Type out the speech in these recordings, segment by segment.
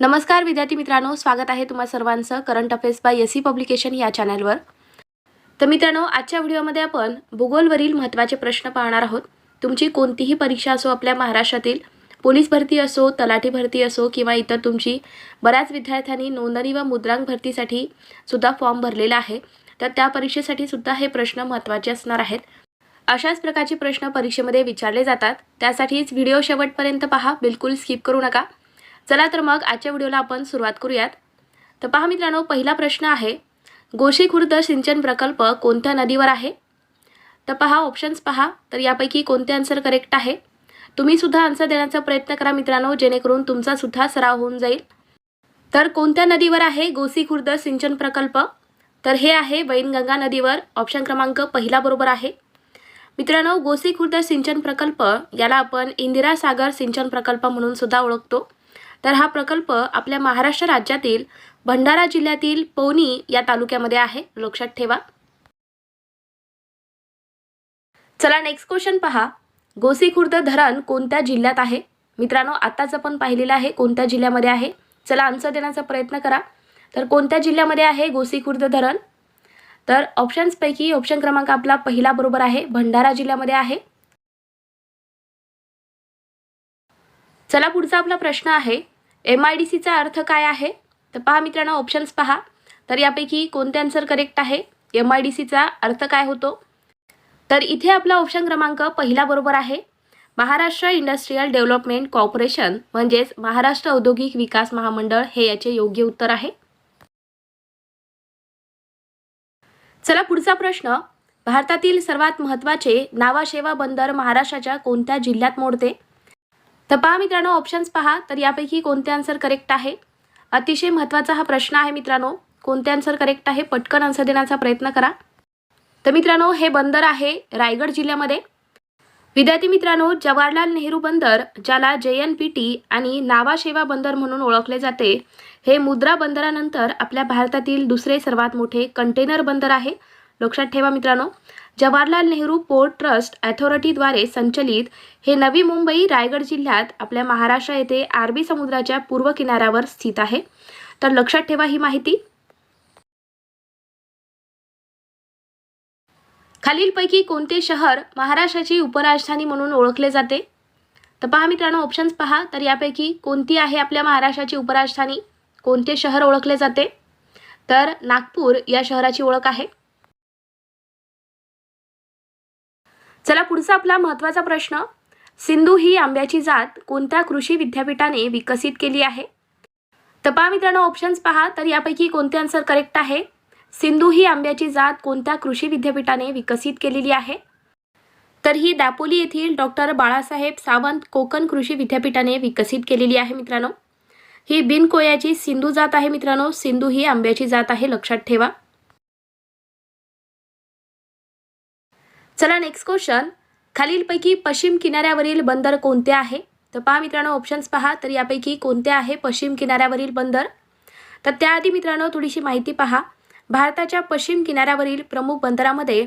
नमस्कार विद्यार्थी मित्रांनो स्वागत आहे तुम्हा सर्वांचं current affairs by S C publication या चॅनलवर. तर मित्रांनो आजच्या व्हिडिओमध्ये आपण भूगोलवरील महत्त्वाचे प्रश्न पाहणार आहोत. तुमची कोणतीही परीक्षा असो आपल्या महाराष्ट्रातील पोलीस भरती असो तलाठी भरती असो किंवा इतर तुमची बऱ्याच विद्यार्थ्यांनी नोंदणी व मुद्रांक भरतीसाठी सुद्धा फॉर्म भरलेला आहे तर त्या परीक्षेसाठी सुद्धा हे प्रश्न महत्त्वाचे असणार आहेत. अशाच प्रकारचे प्रश्न परीक्षेमध्ये विचारले जातात. त्यासाठीच व्हिडिओ शेवटपर्यंत पहा. बिलकुल स्किप करू नका. चला तर मग आजच्या व्हिडिओला आपण सुरुवात करूयात. तर पहा मित्रांनो पहिला प्रश्न आहे गोशी खुर्द सिंचन प्रकल्प कोणत्या नदीवर आहे? तर पहा ऑप्शन्स पहा तर यापैकी कोणते आन्सर करेक्ट आहे? तुम्ही सुद्धा आन्सर देण्याचा प्रयत्न करा मित्रांनो जेणेकरून तुमचा सुद्धा सराव होऊन जाईल. तर कोणत्या नदीवर आहे गोसी खुर्द सिंचन प्रकल्प? तर हे आहे वैनगंगा नदीवर ऑप्शन क्रमांक पहिला बरोबर आहे. मित्रांनो गोसी खुर्द सिंचन प्रकल्प याला आपण इंदिरा सागर सिंचन प्रकल्प म्हणून सुद्धा ओळखतो. तर हा प्रकल्प आपल्या महाराष्ट्र राज्यातील भंडारा जिल्ह्यातील पवनी या तालुक्यामध्ये आहे. लक्षात ठेवा. चला नेक्स्ट क्वेश्चन पहा. गोसी खुर्द धरण कोणत्या जिल्ह्यात आहे? मित्रांनो आताच आपण पाहिलेलं आहे कोणत्या जिल्ह्यामध्ये आहे. चला आन्सर देण्याचा प्रयत्न करा. तर कोणत्या जिल्ह्यामध्ये आहे गोसी खुर्द धरण? तर ऑप्शन्सपैकी ऑप्शन क्रमांक आपला पहिला बरोबर आहे. भंडारा जिल्ह्यामध्ये आहे. चला पुढचा आपला प्रश्न आहे. एम आय डी सीचा अर्थ काय आहे? तर पहा मित्रांनो ऑप्शन्स पहा. तर यापैकी कोणते आन्सर करेक्ट आहे? एम आय डी सीचा अर्थ काय होतो? तर इथे आपला ऑप्शन क्रमांक पहिला बरोबर आहे. महाराष्ट्र इंडस्ट्रीयल डेव्हलपमेंट कॉर्पोरेशन म्हणजेच महाराष्ट्र औद्योगिक विकास महामंडळ हे याचे योग्य उत्तर आहे. चला पुढचा प्रश्न. भारतातील सर्वात महत्त्वाचे नावाशेवा बंदर महाराष्ट्राच्या कोणत्या जिल्ह्यात मोडते? तर पहा मित्रांनो ऑप्शन्स पहा. तर यापैकी कोणते आन्सर करेक्ट आहे? अतिशय महत्त्वाचा हा प्रश्न आहे मित्रांनो. कोणते आन्सर करेक्ट आहे? पटकन आन्सर देण्याचा प्रयत्न करा. तर मित्रांनो हे बंदर आहे रायगड जिल्ह्यामध्ये. विद्यार्थी मित्रांनो जवाहरलाल नेहरू बंदर ज्याला जे एन पी टी आणि नावाशेवा बंदर म्हणून ओळखले जाते हे मुद्रा बंदरानंतर आपल्या भारतातील दुसरे सर्वात मोठे कंटेनर बंदर आहे. लक्षात ठेवा मित्रांनो. जवाहरलाल नेहरू पोर्ट ट्रस्ट अथॉरिटीद्वारे संचलित हे नवी मुंबई रायगड जिल्ह्यात आपल्या महाराष्ट्र येथे अरबी समुद्राच्या पूर्व किनाऱ्यावर स्थित आहे. तर लक्षात ठेवा ही माहिती. खालीलपैकी कोणते शहर महाराष्ट्राची उपराजधानी म्हणून ओळखले जाते? तर पहा मित्रांनो ऑप्शन्स पहा. तर यापैकी कोणती आहे आपल्या महाराष्ट्राची उपराजधानी? कोणते शहर ओळखले जाते? तर नागपूर या शहराची ओळख आहे. चला पुढचा आपला महत्त्वाचा प्रश्न. सिंधू ही आंब्याची जात कोणत्या कृषी विद्यापीठाने विकसित केली आहे? तर पहा मित्रांनो ऑप्शन्स पहा. तर यापैकी कोणते आन्सर करेक्ट आहे? सिंधू ही आंब्याची जात कोणत्या कृषी विद्यापीठाने विकसित केलेली आहे? तर ही दापोली येथील डॉक्टर बाळासाहेब सावंत कोकण कृषी विद्यापीठाने विकसित केलेली आहे मित्रांनो. ही बिनकोयाची सिंधू जात आहे मित्रांनो. सिंधू ही आंब्याची जात आहे लक्षात ठेवा. चला नेक्स्ट क्वेश्चन खालीलपैकी पश्चिम किनाऱ्यावरील बंदर कोणते आहे? तर पहा मित्रांनो ऑप्शन्स पहा. तर यापैकी कोणते आहे पश्चिम किनाऱ्यावरील बंदर? तर त्याआधी मित्रांनो थोडीशी माहिती पहा. भारताच्या पश्चिम किनाऱ्यावरील प्रमुख बंदरामध्ये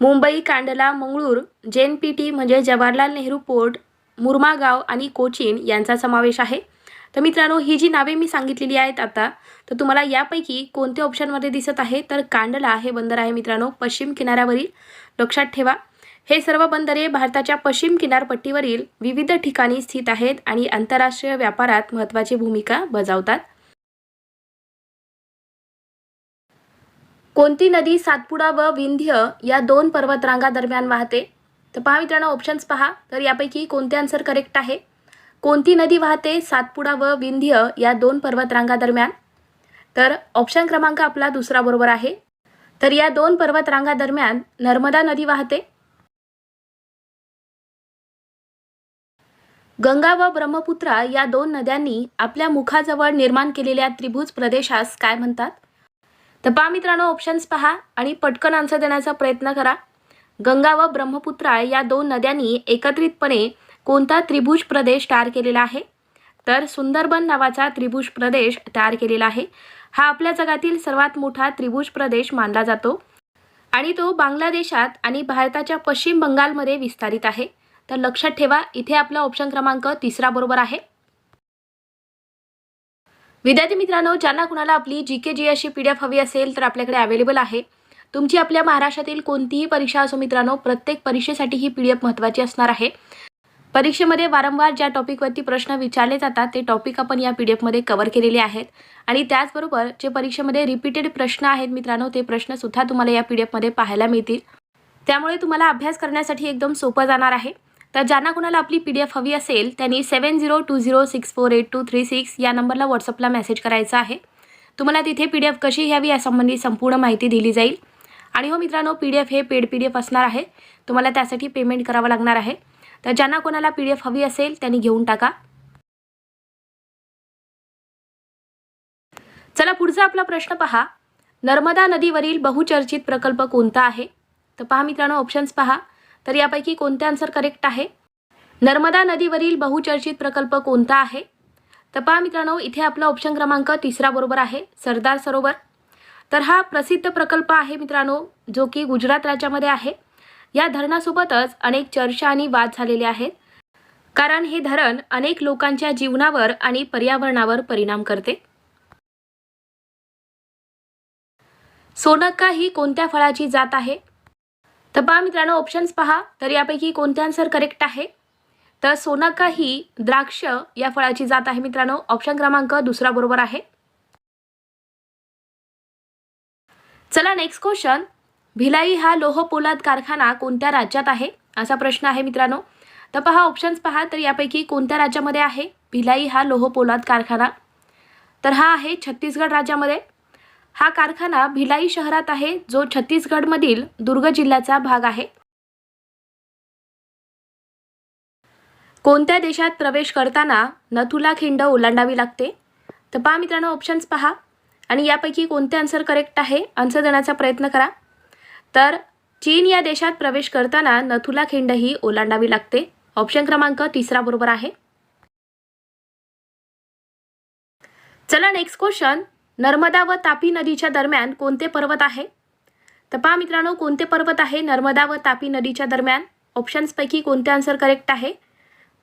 Mumbai Kandla Mangalore J N P T म्हणजे जवाहरलाल नेहरू पोर्ट मुरमागाव आणि कोचीन यांचा समावेश आहे. तर मित्रांनो ही जी नावे मी सांगितलेली आहेत आता तर तुम्हाला यापैकी कोणत्या ऑप्शनमध्ये दिसत आहे? तर कांडला हे बंदर आहे मित्रांनो पश्चिम किनाऱ्यावरील. लक्षात ठेवा. हे सर्व बंदरे भारताच्या पश्चिम किनारपट्टीवरील विविध ठिकाणी स्थित आहेत आणि आंतरराष्ट्रीय व्यापारात महत्त्वाची भूमिका बजावतात. कोणती नदी सातपुडा व विंध्य या दोन पर्वतरांगा दरम्यान वाहते? तर पहा मित्रांनो ऑप्शन्स पहा. तर यापैकी कोणते आन्सर करेक्ट आहे? कोणती नदी वाहते सातपुडा व विंध्य या दोन पर्वतरांगादरम्यान? तर ऑप्शन क्रमांक आपला दुसरा बरोबर आहे. तर या दोन पर्वतरांगादरम्यान नर्मदा नदी वाहते. गंगा व ब्रह्मपुत्रा या दोन नद्यांनी आपल्या मुखाजवळ निर्माण केलेल्या त्रिभुज प्रदेशास काय म्हणतात? तर पहा मित्रांनो ऑप्शन्स पहा आणि पटकन आन्सर देण्याचा प्रयत्न करा. गंगा व ब्रह्मपुत्रा या दोन नद्यांनी एकत्रितपणे कोणता त्रिभुज प्रदेश तयार केलेला आहे? तर सुंदरबन नावाचा त्रिभुज प्रदेश तयार केलेला आहे. हा आपल्या जगातील सर्वात मोठा त्रिभुज प्रदेश मानला जातो. आणि तो बांगलादेशात आणि भारताच्या पश्चिम बंगालमध्ये विस्तारित आहे. तर लक्षात ठेवा इथे आपला ऑप्शन क्रमांक तिसरा बरोबर आहे. विद्यार्थी मित्रांनो ज्यांना कुणाला आपली जी के जी अशी पी डी एफ हवी असेल तर आपल्याकडे अवेलेबल आहे. तुमची आपल्या महाराष्ट्रातील कोणतीही परीक्षा असो मित्रांनो प्रत्येक परीक्षेसाठी ही पी डी एफ महत्त्वाची असणार आहे. परीक्षेमध्ये वारंवार ज्या टॉपिकवरती प्रश्न विचारले जातात ते टॉपिक आपण या पी डी एफमध्ये कवर केलेले आहेत. आणि त्याचबरोबर जे परीक्षेमध्ये रिपीटेड प्रश्न आहेत मित्रांनो ते प्रश्नसुद्धा तुम्हाला या पी डी एफमध्ये पाहायला मिळतील. त्यामुळे तुम्हाला अभ्यास करण्यासाठी एकदम सोपं जाणार आहे. तर ज्यांना कुणाला आपली पी डी एफ हवी असेल त्यांनी seven zero two zero six four eight two three six या नंबरला व्हॉट्सअपला मेसेज करायचा आहे. तुम्हाला तिथे पी डी एफ कशी घ्यावी यासंबंधी संपूर्ण माहिती दिली जाईल. आणि हो मित्रांनो पी डी एफ हे पेड पी डी एफ असणार आहे. तुम्हाला त्यासाठी पेमेंट करावं लागणार आहे. तर ज्यांना कोणाला पी डी एफ हवी असेल त्यांनी घेऊन टाका. चला पुढचा आपला प्रश्न पहा. नर्मदा नदीवरील बहुचर्चित प्रकल्प कोणता आहे? तर पहा मित्रांनो ऑप्शन्स पहा. तर यापैकी कोणते आन्सर करेक्ट आहे? नर्मदा नदीवरील बहुचर्चित प्रकल्प कोणता आहे? तर पहा मित्रांनो इथे आपला ऑप्शन क्रमांक तिसरा बरोबर आहे सरदार सरोवर. तर हा प्रसिद्ध प्रकल्प आहे मित्रांनो जो की गुजरात राज्यामध्ये आहे. या धरणासोबतच अनेक चर्चा आणि वाद झालेले आहेत. कारण हे धरण अनेक लोकांच्या जीवनावर आणि पर्यावरणावर परिणाम करते. सोनक्का ही कोणत्या फळाची जात आहे? तर पहा मित्रांनो ऑप्शन्स पहा. तर यापैकी कोणते आन्सर करेक्ट आहे? तर सोनक्का ही द्राक्ष या फळाची जात आहे मित्रांनो. ऑप्शन क्रमांक दुसरा बरोबर आहे. चला नेक्स्ट क्वेश्चन भिलाई हा लोह पोलाद कारखाना कोणत्या राज्यात आहे? असा प्रश्न आहे मित्रांनो. तर पहा ऑप्शन्स पहा. तर यापैकी कोणत्या राज्यामध्ये आहे? भिलाई हा लोह पोलाद कारखाना. तर हा आहे छत्तीसगड राज्यामध्ये. हा कारखाना भिलाई शहरात आहे जो छत्तीसगडमधील दुर्ग जिल्ह्याचा भाग आहे. कोणत्या देशात प्रवेश करताना नथुला खिंड ओलांडावी लागते? तर पहा मित्रांनो ऑप्शन्स पहा. आणि यापैकी कोणते आन्सर करेक्ट आहे? आन्सर देण्याचा प्रयत्न करा. तर चीन या देशात प्रवेश करताना नथुला खिंड ही ओलांडावी लागते. ऑप्शन क्रमांक तिसरा बरोबर आहे. चला नेक्स्ट क्वेश्चन नर्मदा व तापी नदीच्या दरम्यान कोणते पर्वत आहे? तर पहा मित्रांनो कोणते पर्वत आहे नर्मदा व तापी नदीच्या दरम्यान? ऑप्शन्सपैकी कोणते आन्सर करेक्ट आहे?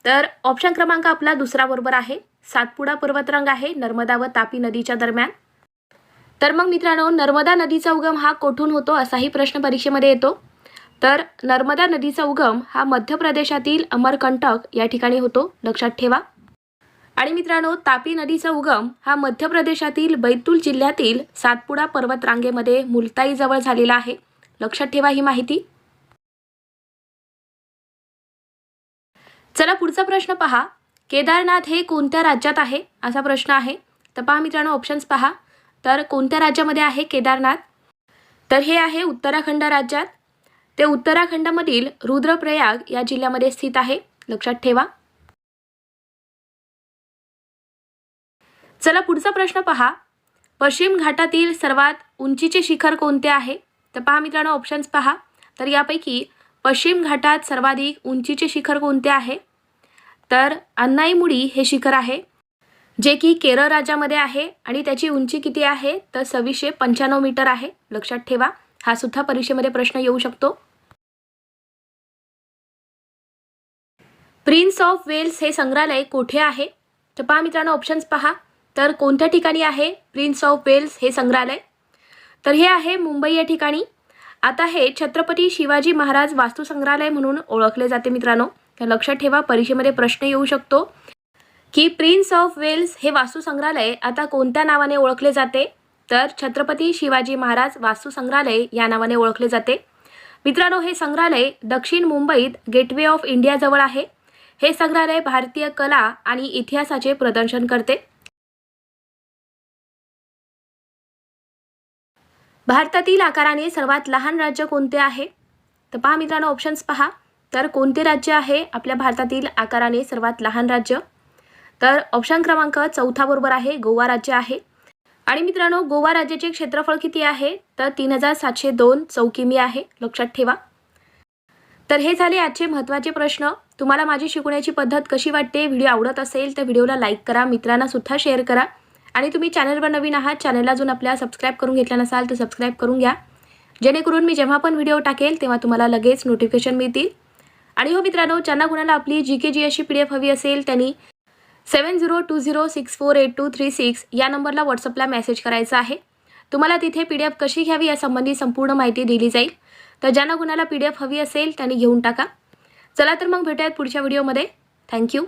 तर ऑप्शन क्रमांक आपला दुसरा बरोबर आहे. सातपुडा पर्वतरंग आहे नर्मदा व तापी नदीच्या दरम्यान. तर मग मित्रांनो नर्मदा नदीचा उगम हा कोठून होतो असाही प्रश्न परीक्षेमध्ये येतो. तर नर्मदा नदीचा उगम हा मध्य प्रदेशातील अमरकंटक या ठिकाणी होतो. लक्षात ठेवा. आणि मित्रांनो तापी नदीचा उगम हा मध्य प्रदेशातील बैतूल जिल्ह्यातील सातपुडा पर्वत रांगेमध्ये मुलताईजवळ झालेला आहे. लक्षात ठेवा ही माहिती. चला पुढचा प्रश्न पहा. केदारनाथ हे कोणत्या राज्यात आहे? असा प्रश्न आहे. तर पहा मित्रांनो ऑप्शन्स पहा. तर कोणत्या राज्यामध्ये आहे केदारनाथ? तर हे आहे उत्तराखंड राज्यात. ते उत्तराखंडमधील रुद्रप्रयाग या जिल्ह्यामध्ये स्थित आहे. लक्षात ठेवा. चला पुढचा प्रश्न पहा. पश्चिम घाटातील सर्वात उंचीचे शिखर कोणते आहे? तर पहा मित्रांनो ऑप्शन्स पहा. तर यापैकी पश्चिम घाटात सर्वाधिक उंचीचे शिखर कोणते आहे? तर अन्नाईमुडी हे शिखर आहे. जे की केरळ राज्यामध्ये आहे आणि त्याची उंची किती आहे? तर सव्वीसशे पंच्याण्णव मीटर आहे. लक्षात ठेवा. हा सुद्धा परीक्षेमध्ये प्रश्न येऊ शकतो. प्रिन्स ऑफ वेल्स हे संग्रहालय कोठे आहे? तर पहा मित्रांनो ऑप्शन्स पहा. तर कोणत्या ठिकाणी आहे प्रिन्स ऑफ वेल्स हे संग्रहालय? तर हे आहे मुंबई या ठिकाणी. आता हे छत्रपती शिवाजी महाराज वास्तू संग्रहालय म्हणून ओळखले जाते मित्रांनो. तर लक्षात ठेवा परीक्षेमध्ये प्रश्न येऊ शकतो. की प्रिन्स ऑफ वेल्स हे वास्तुसंग्रहालय आता कोणत्या नावाने ओळखले जाते? तर छत्रपती शिवाजी महाराज वास्तुसंग्रहालय या नावाने ओळखले जाते. मित्रांनो हे संग्रहालय दक्षिण मुंबईत गेटवे ऑफ इंडियाजवळ आहे. हे संग्रहालय भारतीय कला आणि इतिहासाचे प्रदर्शन करते. भारतातील आकाराने सर्वात लहान राज्य कोणते आहे? तर पहा मित्रांनो ऑप्शन्स पहा. तर कोणते राज्य आहे आपल्या भारतातील आकाराने सर्वात लहान राज्य? तर ऑप्शन क्रमांक चौथा बरोबर आहे गोवा राज्य आहे. आणि मित्रांनो गोवा राज्याचे क्षेत्रफळ किती आहे? तर तीन हजार सातशे दोन चौकिमी आहे लक्षात ठेवा. तर हे झाले आजचे महत्त्वाचे प्रश्न. तुम्हाला माझी शिकवण्याची पद्धत कशी वाटते व्हिडिओ आवडत असेल तर व्हिडिओला लाईक करा मित्रांना सुद्धा शेअर करा. आणि तुम्ही चॅनलवर नवीन आहात चॅनलला अजून आपल्या सबस्क्राईब करून घेतला नसाल तर सबस्क्राईब करून घ्या. जेणेकरून मी जेव्हा पण व्हिडिओ टाकेल तेव्हा तुम्हाला लगेच नोटिफिकेशन मिळतील. आणि हो मित्रांनो ज्यांना कुणाला आपली जी के जी अशी पी डी एफ हवी असेल त्यांनी seven zero two zero six four eight two three six या नंबरला व्हॉट्सअपला मेसेज करायचा आहे. तुम्हाला तिथे पी डी एफ कशी घ्यावी यासंबंधी संपूर्ण माहिती दिली जाईल. तर ज्यांना कुणाला पी डी एफ हवी असेल त्यांनी घेऊन टाका. चला तर मग भेटूयात पुढच्या व्हिडिओमध्ये थँक्यू